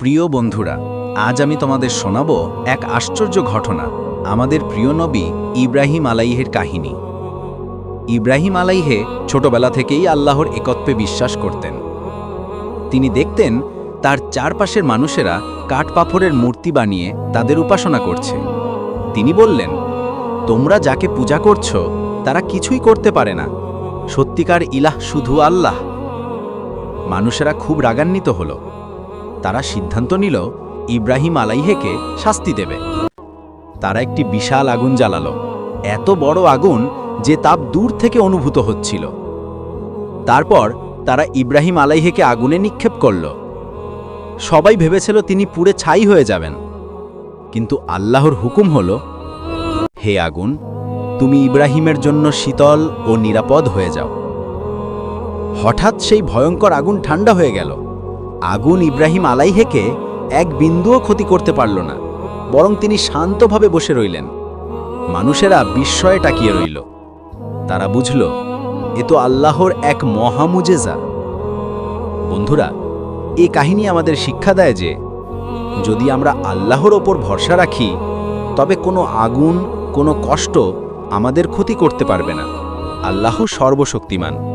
প্রিয় বন্ধুরা, আজ আমি তোমাদের শোনাব এক আশ্চর্য ঘটনা, আমাদের প্রিয় নবী ইব্রাহিম আলাইহের কাহিনী। ইব্রাহিম আলাইহে ছোটবেলা থেকেই আল্লাহর একত্বে বিশ্বাস করতেন। তিনি দেখতেন তার চারপাশের মানুষেরা কাঠপাথরের মূর্তি বানিয়ে তাদের উপাসনা করছে। তিনি বললেন, তোমরা যাকে পূজা করছ, তারা কিছুই করতে পারে না। সত্যিকার ইলাহ শুধু আল্লাহ। মানুষেরা খুব রাগান্বিত হল। তারা সিদ্ধান্ত নিল, ইব্রাহিম আলাইহেকে শাস্তি দেবে। তারা একটি বিশাল আগুন জ্বালালো। এত বড় আগুন যে তাপ দূর থেকে অনুভূত হচ্ছিল। তারপর তারা ইব্রাহিম আলাইহেকে আগুনে নিক্ষেপ করল। সবাই ভেবেছিল তিনি পুড়ে ছাই হয়ে যাবেন। কিন্তু আল্লাহর হুকুম হল, হে আগুন, তুমি ইব্রাহিমের জন্য শীতল ও নিরাপদ হয়ে যাও। হঠাৎ সেই ভয়ঙ্কর আগুন ঠান্ডা হয়ে গেল। আগুন ইব্রাহিম আলাইহেকে এক বিন্দুও ক্ষতি করতে পারল না, বরং তিনি শান্তভাবে বসে রইলেন। মানুষেরা বিস্ময়ে তাকিয়ে রইল। তারা বুঝল, এ তো আল্লাহর এক মহামুজেজা। বন্ধুরা, এ কাহিনী আমাদের শিক্ষা দেয় যে, যদি আমরা আল্লাহর ওপর ভরসা রাখি, তবে কোনো আগুন, কোনো কষ্ট আমাদের ক্ষতি করতে পারবে না। আল্লাহ সর্বশক্তিমান।